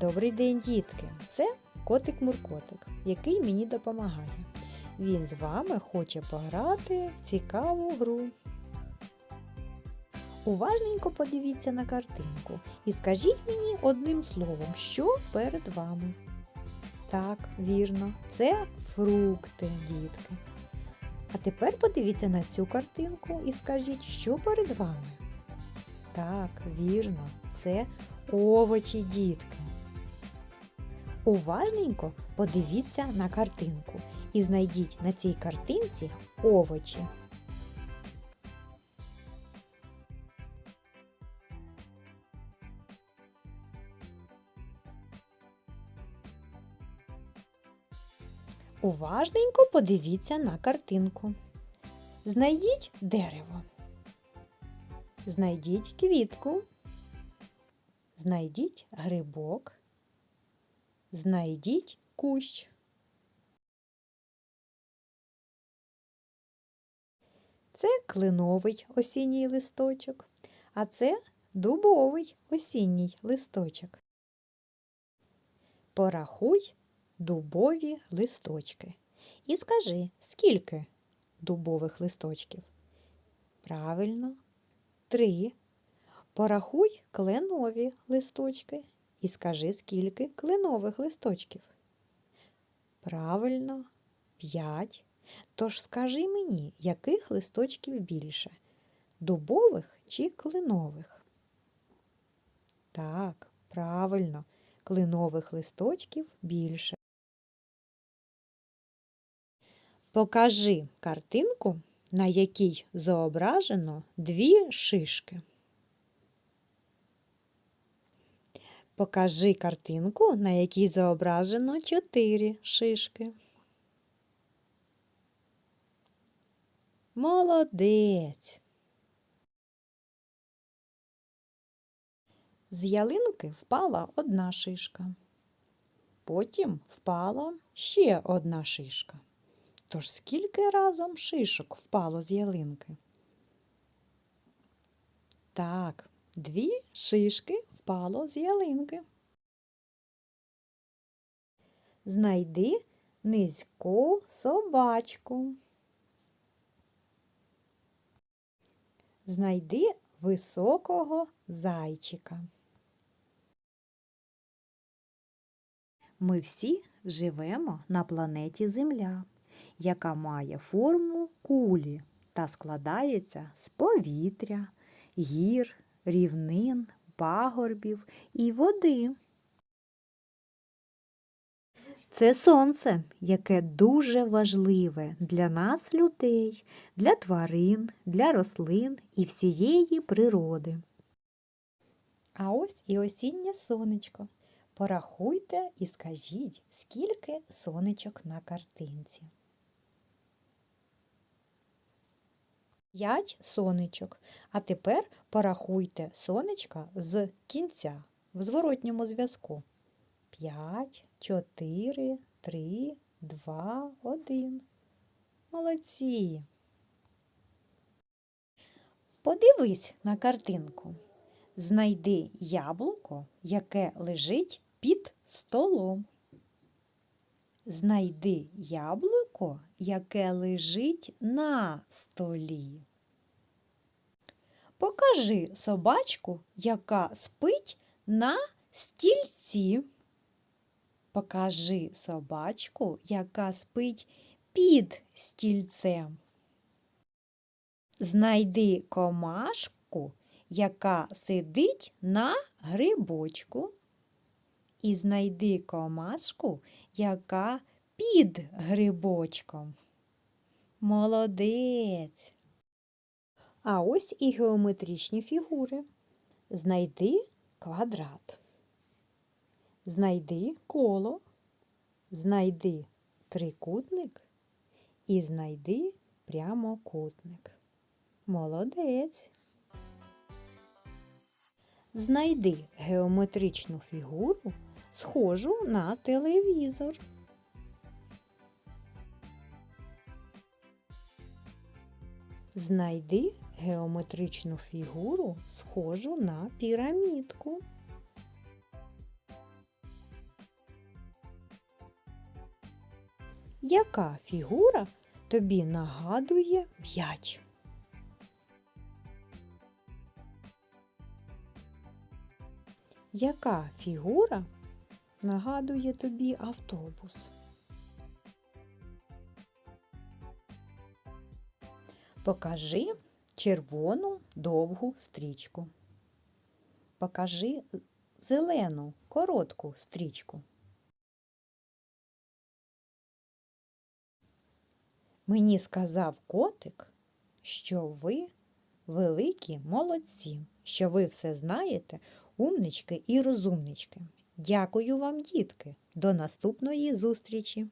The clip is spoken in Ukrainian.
Добрий день, дітки! Це котик Муркотик, який мені допомагає. Він з вами хоче пограти цікаву гру. Уважненько подивіться на картинку і скажіть мені одним словом, що перед вами. Так, вірно, це фрукти, дітки. А тепер подивіться на цю картинку і скажіть, що перед вами. Так, вірно, це овочі, дітки. Уважненько подивіться на картинку і знайдіть на цій картинці овочі. Уважненько подивіться на картинку. Знайдіть дерево. Знайдіть квітку. Знайдіть грибок. Знайдіть кущ. Це клиновий осінній листочок, а це дубовий осінній листочок. Порахуй дубові листочки і скажи, скільки дубових листочків? Правильно, три. Порахуй кленові листочки і скажи, скільки кленових листочків. Правильно, п'ять. Тож скажи мені, яких листочків більше? Дубових чи кленових? Так, правильно, кленових листочків більше. Покажи картинку, на якій зображено дві шишки. Покажи картинку, на якій зображено чотири шишки. Молодець. З ялинки впала одна шишка. Потім впала ще одна шишка. Тож скільки разом шишок впало з ялинки? Так, дві шишки впало з ялинки. Знайди низьку собачку. Знайди високого зайчика. Ми всі живемо на планеті Земля, яка має форму кулі та складається з повітря, гір, рівнин, пагорбів і води. Це сонце, яке дуже важливе для нас, людей, для тварин, для рослин і всієї природи. А ось і осіннє сонечко. Порахуйте і скажіть, скільки сонечок на картинці. П'ять сонечок. А тепер порахуйте сонечка з кінця в зворотньому зв'язку. П'ять, чотири, три, два, один. Молодці. Подивись на картинку. Знайди яблуко, яке лежить під столом. Знайди яблуко, яке лежить на столі. Покажи собачку, яка спить на стільці. Покажи собачку, яка спить під стільцем. Знайди комашку, яка сидить на грибочку. І знайди комашку, яка під грибочком. Молодець. А ось і геометричні фігури. Знайди квадрат. Знайди коло, знайди трикутник і знайди прямокутник. Молодець. Знайди геометричну фігуру, схожу на телевізор. Знайди геометричну фігуру, схожу на пірамідку. Яка фігура тобі нагадує м'яч? Яка фігура нагадує тобі автобус? Покажи червону довгу стрічку. Покажи зелену коротку стрічку. Мені сказав котик, що ви великі молодці, що ви все знаєте, умнички і розумнички. Дякую вам, дітки. До наступної зустрічі!